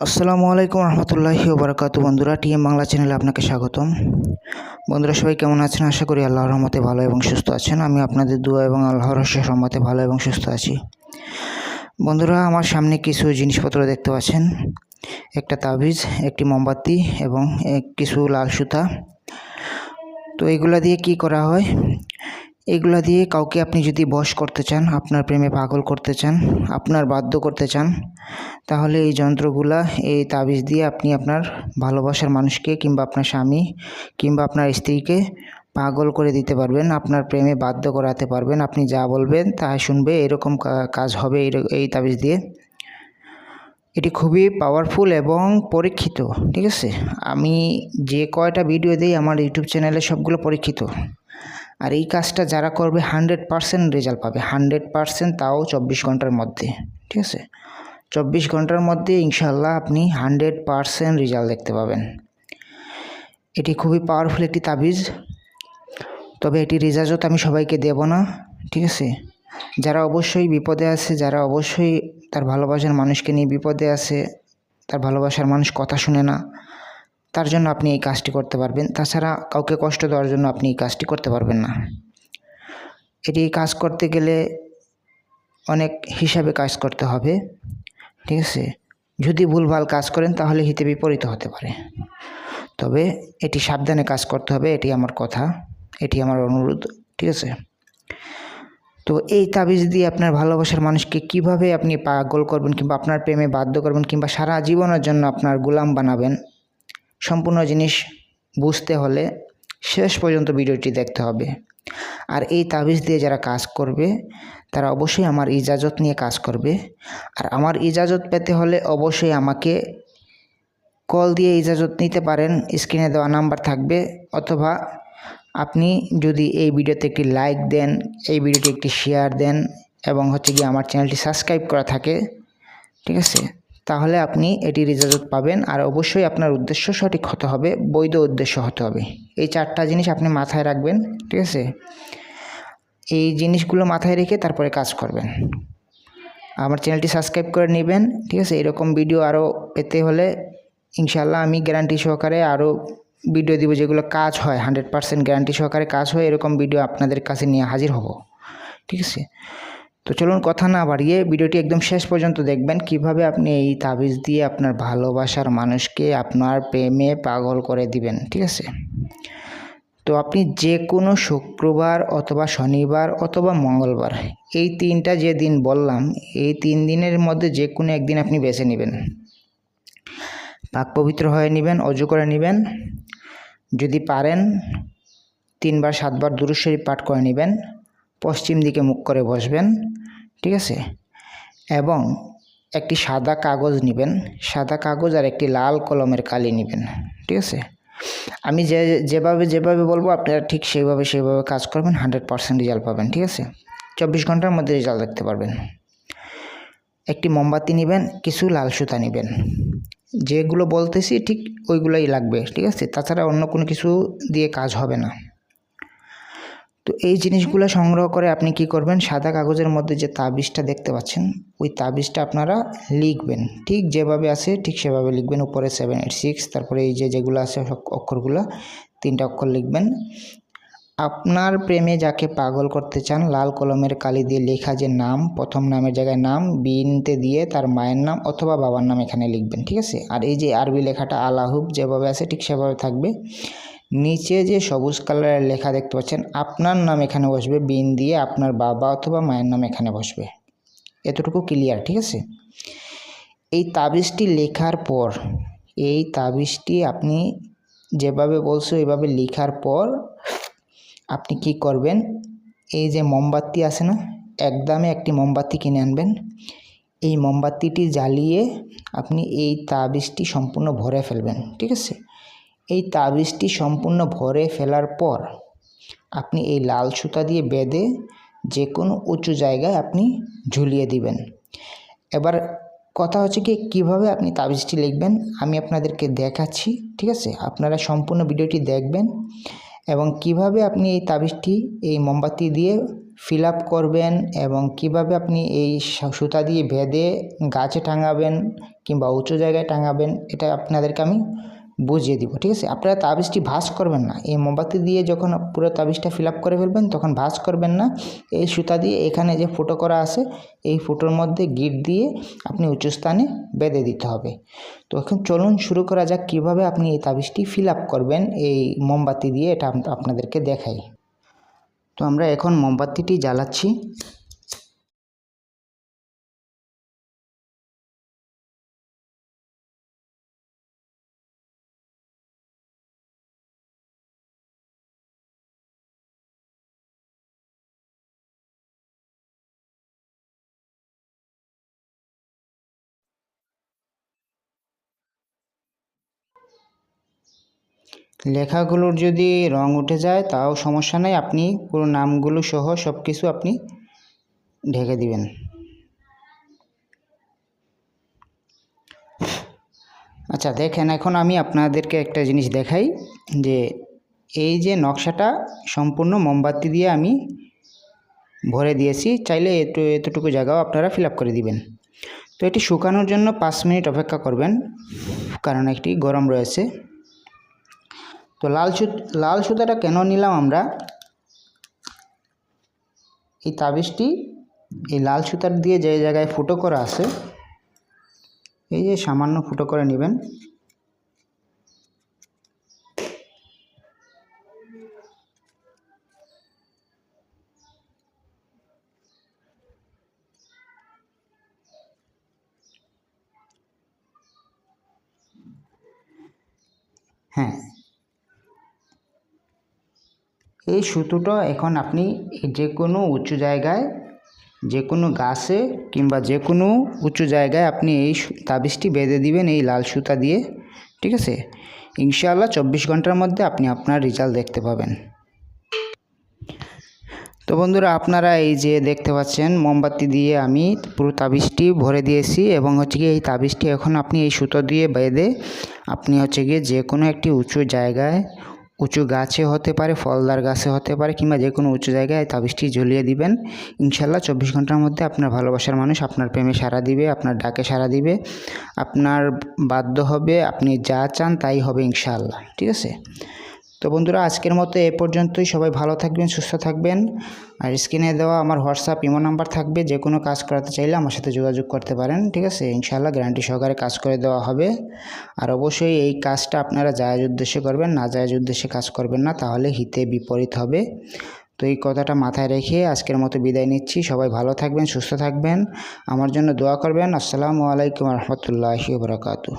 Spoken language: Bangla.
আসসালামু আলাইকুম রহমতুল্লাহি ওবরাকাতু। বন্ধুরা, টিএম বাংলা চ্যানেলে আপনাকে স্বাগতম। বন্ধুরা, সবাই কেমন আছেন? আশা করি আল্লাহর রহমতে ভালো এবং সুস্থ আছেন। আমি আপনাদের দোয়া এবং আল্লাহর রহমতে ভালো এবং সুস্থ আছি। বন্ধুরা, আমার সামনে কিছু জিনিসপত্র দেখতে পাচ্ছেন। একটা তাবিজ, একটি মোমবাতি এবং কিছু লাল সুতা। তো এগুলা দিয়ে কি করা হয়? এগুলা দিয়ে কাউকে আপনি যদি বশ করতে চান, আপনার প্রেমে পাগল করতে চান, আপনার বাধ্য করতে চান, তাহলে এই যন্ত্রগুলা, এই তাবিজ দিয়ে আপনি আপনার ভালোবাসার মানুষকে কিংবা আপনার স্বামী কিংবা আপনার স্ত্রীকে পাগল করে দিতে পারবেন, আপনার প্রেমে বাধ্য করাতে পারবেন। আপনি যা বলবেন তা শুনবে, এরকম কাজ হবে এই তাবিজ দিয়ে। এটি খুবই পাওয়ারফুল এবং পরীক্ষিত, ঠিক আছে? আমি যে কয়টা ভিডিও দিই, আমার ইউটিউব চ্যানেলে সবগুলো পরীক্ষিত। আর এই কাজটা যারা করবে হান্ড্রেড পারসেন্ট রেজাল্ট পাবে। হান্ড্রেড পারসেন্ট তাও চব্বিশ ঘণ্টার মধ্যে, ঠিক আছে? চব্বিশ ঘণ্টার মধ্যে ইনশাল্লাহ আপনি হান্ড্রেড পারসেন্ট রেজাল্ট দেখতে পাবেন। এটি খুবই পাওয়ারফুল একটি তাবিজ। তবে এটি রেজাজত আমি সবাইকে দেব না, ঠিক আছে? যারা অবশ্যই বিপদে আছে, যারা অবশ্যই তার ভালোবাসার মানুষকে নিয়ে বিপদে আছে, তার ভালোবাসার মানুষ কথা শুনে না তার জন্য আপনি এই কাজটি করতে পারবেন। তাছাড়া কাউকে কষ্ট দেওয়ার জন্য আপনি এই কাজটি করতে পারবেন না। এটি কাজ করতে গেলে অনেক হিসাবে কাজ করতে হবে, ঠিক আছে? যদি ভুলভাল কাজ করেন তাহলে হিতে বিপরীত হতে পারে। তবে এটি সাবধানে কাজ করতে হবে, এটি আমার কথা, এটি আমার অনুরোধ, ঠিক আছে? তো এই তাবিজ দিয়ে আপনার ভালোবাসার মানুষকে কীভাবে আপনি পাগল করবেন কিংবা আপনার প্রেমে বাধ্য করবেন কিংবা সারা জীবনের জন্য আপনার গোলাম বানাবেন সম্পূর্ণ জিনিস বুঝতে হলে শেষ পর্যন্ত ভিডিওটি দেখতে হবে। আর এই তাবিজ দিয়ে যারা কাজ করবে, তারা অবশ্যই আমার ইজাজত নিয়ে কাজ করবে। আর আমার ইজাজত পেতে হলে অবশ্যই আমাকে কল দিয়ে ইজাজত নিতে পারেন। স্ক্রিনে দেওয়া নাম্বার থাকবে। অথবা আপনি যদি এই ভিডিওতে একটি লাইক দেন, এই ভিডিওটি একটি শেয়ার দেন এবং হচ্ছে গিয়ে আমার চ্যানেলটি সাবস্ক্রাইব করা থাকে, ঠিক আছে? তাহলে আপনি এটির ইজাজত পাবেন আর অবশ্যই আপনার উদ্দেশ্য সঠিক হতে হবে, বৈধ উদ্দেশ্য হতে হবে। এই চারটা জিনিস আপনি মাথায় রাখবেন, ঠিক আছে? এই জিনিসগুলো মাথায় রেখে তারপরে কাজ করবেন। আমার চ্যানেলটি সাবস্ক্রাইব করে নেবেন, ঠিক আছে? এরকম ভিডিও আরও পেতে হলে ইনশাল্লাহ আমি গ্যারান্টি সহকারে আরও ভিডিও দিব যেগুলো কাজ হয় হান্ড্রেড পার্সেন্ট গ্যারান্টি সহকারে কাজ হয়, এরকম ভিডিও আপনাদের কাছে নিয়ে হাজির হব, ঠিক আছে? তো চলুন কথা না বাড়িয়ে ভিডিওটি একদম শেষ পর্যন্ত দেখবেন। কীভাবে আপনি এই তাবিজ দিয়ে আপনার ভালোবাসার মানুষকে আপনার প্রেমে পাগল করে দিবেন, ঠিক আছে? তো আপনি যে কোনো শুক্রবার অথবা শনিবার অথবা মঙ্গলবার, এই তিনটা যে দিন বললাম, এই তিন দিনের মধ্যে যে কোনো একদিন আপনি বেছে নেবেন। পাক পবিত্র হয়ে নেবেন, অজু করে নেবেন। যদি পারেন, তিনবার, সাতবার দুরুদ শরীফ পাঠ করে নেবেন। পশ্চিম দিকে মুখ করে বসবেন, ঠিক আছে? এবং একটি সাদা কাগজ নেবেন, সাদা কাগজ আর একটি লাল কলমের কালি নেবেন, ঠিক আছে? আমি যে, যেভাবে যেভাবে বলব আপনারা ঠিক সেইভাবে সেইভাবে কাজ করবেন, হান্ড্রেড পারসেন্ট রেজাল্ট পাবেন, ঠিক আছে? চব্বিশ ঘণ্টার মধ্যে রেজাল্ট দেখতে পারবেন। একটি মোমবাতি নেবেন, কিছু লাল সুতা নেবেন। যেগুলো বলতেছি ঠিক ওইগুলোই লাগবে, ঠিক আছে? তাছাড়া অন্য কোনো কিছু দিয়ে কাজ হবে না। তো এই জিনিসগুলো সংগ্রহ করে আপনি কি করবেন? সাদা কাগজের মধ্যে যে তাবিজটা দেখতে পাচ্ছেন, ওই তাবিজটা আপনারা লিখবেন। ঠিক যেভাবে আছে, ঠিক সেভাবে লিখবেন। উপরে সেভেন এইট সিক্স তারপরে এই যে যেগুলো আছে অক্ষরগুলো, তিনটা অক্ষর লিখবেন। আপনার প্রেমে যাকে পাগল করতে চান, লাল কলমের কালি দিয়ে লেখা যে নাম, প্রথম নামের জায়গায় নাম, বিনতে দিয়ে তার মায়ের নাম অথবা বাবার নাম এখানে লিখবেন। ঠিক আছে? আর এই যে আরবি লেখাটা আলাহুব যেভাবে আছে, ঠিক সেভাবে থাকবে। নিচে যে সবুজ কালারের লেখা দেখতে পাচ্ছেন, আপনার নাম এখানে বসবে, বিন দিয়ে আপনার বাবা অথবা মায়ের নাম এখানে বসবে। এতটুকু ক্লিয়ার ঠিক আছে? এই তাবিজটি লেখার পর, এই তাবিজটি আপনি যেভাবে বলছো এইভাবে লেখার পর আপনি কি করবেন? এই যে মোমবাতি আছে না একদমে একটি মোমবাতি কিনে আনবেন। এই মোমবাতিটি জ্বালিয়ে আপনি এই তাবিজটি সম্পূর্ণ ভরে ফেলবেন, ঠিক আছে? এই তাবিজটি সম্পূর্ণ ভরে ফেলার পর আপনি এই লাল সুতা দিয়ে বেঁধে যে কোনো উঁচু জায়গায় আপনি ঝুলিয়ে দিবেন। এবার কথা হচ্ছে কি, কীভাবে আপনি তাবিজটি লিখবেন আমি আপনাদেরকে দেখাচ্ছি, ঠিক আছে? আপনারা সম্পূর্ণ ভিডিওটি দেখবেন এবং কীভাবে আপনি এই তাবিজটি এই মোমবাতি দিয়ে ফিল আপ করবেন এবং কীভাবে আপনি এই সুতা দিয়ে বেঁধে গাছে টাঙাবেন কিংবা উঁচু জায়গায় টাঙাবেন, এটা আপনাদেরকে আমি বুঝিয়ে দিব, ঠিক আছে? আপনারা তাবিজটি ভাঁজ করবেন না। এই মোমবাতি দিয়ে যখন পুরো তাবিজটা ফিল করে ফেলবেন, তখন ভাঁজ করবেন না। এই সুতা দিয়ে এখানে যে ফুটো করা আছে, এই ফুটোর মধ্যে গিট দিয়ে আপনি উঁচু স্থানে বেঁধে দিতে হবে। তো এখন চলুন শুরু করা যাক কীভাবে আপনি এই তাবিজটি ফিল করবেন। এই মোমবাতি দিয়ে এটা আপনাদেরকে দেখাই। তো আমরা এখন মোমবাতিটি জ্বালাচ্ছি। লেখাগুলোর যদি রং উঠে যায়, তাও সমস্যা নেই। আপনি পুরো নামগুলো সহ সব কিছু আপনি ঢেকে দিবেন। আচ্ছা দেখেন, এখন আমি আপনাদেরকে একটা জিনিস দেখাই যে এই যে নকশাটা সম্পূর্ণ মোমবাতি দিয়ে আমি ভরে দিয়েছি, চাইলে একটু এতটুকু জায়গাও আপনারা ফিল করে দিবেন। তো এটি শুকানোর জন্য পাঁচ মিনিট অপেক্ষা করবেন, কারণ একটি গরম রয়েছে। তো লাল লাল সুতাটা কেন নিলাম আমরা? এই তাবিজটি, এই লাল সুতার দিয়ে যে জায়গায় ফুটো করা আছে, এই যে সামান্য ফুটো করে নেবেন। হ্যাঁ এই সুতোটা এখন আপনি যে কোনো উঁচু জায়গায় যে কোনো গাছে কিংবা যে কোনো উঁচু জায়গায় আপনি এই তাবিজটি বেঁধে দিবেন এই লাল সুতা দিয়ে, ঠিক আছে? ইনশাআল্লাহ চব্বিশ ঘণ্টার মধ্যে আপনি আপনার রেজাল্ট দেখতে পাবেন। তো বন্ধুরা, আপনারা এই যে দেখতে পাচ্ছেন, মোমবাতি দিয়ে আমি পুরো তাবিজটি ভরে দিয়েছি এবং হচ্ছে গিয়ে এই তাবিজটি এখন আপনি এই সুতো দিয়ে বেঁধে, আপনি হচ্ছে গিয়ে যে কোনো একটি উঁচু জায়গায় উঁচু গাছে হতে পারে, ফলদার গাছে হতে পারে কিংবা যে কোনো উঁচু জায়গায় তাবিজটি ঝুলিয়ে দিবেন। ইনশাল্লাহ চব্বিশ ঘণ্টার মধ্যে আপনার ভালোবাসার মানুষ আপনার প্রেমে সারা দিবে, আপনার ডাকে সারা দিবে, আপনার বাধ্য হবে, আপনি যা চান তাই হবে ইনশাল্লাহ ঠিক আছে? তো বন্ধুরা, আজকের মতো এ পর্যন্তই। সবাই ভালো থাকবেন, সুস্থ থাকবেন। আর স্ক্রিনে দেওয়া আমার হোয়াটসঅ্যাপ, ইমো নাম্বার থাকবে। যে কোনো কাজ করাতে চাইলে আমার সাথে যোগাযোগ করতে পারেন, ঠিক আছে? ইনশাআল্লাহ গ্যারান্টি সহকারে কাজ করে দেওয়া হবে। আর অবশ্যই এই কাজটা আপনারা জায়েজ উদ্দেশ্যে করবেন, না জায়েজ উদ্দেশ্যে কাজ করবেন না, তাহলে হিতে বিপরীত হবে। তো এই কথাটা মাথায় রেখে আজকের মতো বিদায় নিচ্ছি। সবাই ভালো থাকবেন, সুস্থ থাকবেন। আমার জন্য দোয়া করবেন। আসসালামু আলাইকুম রহমতুল্লাহি বরকাতু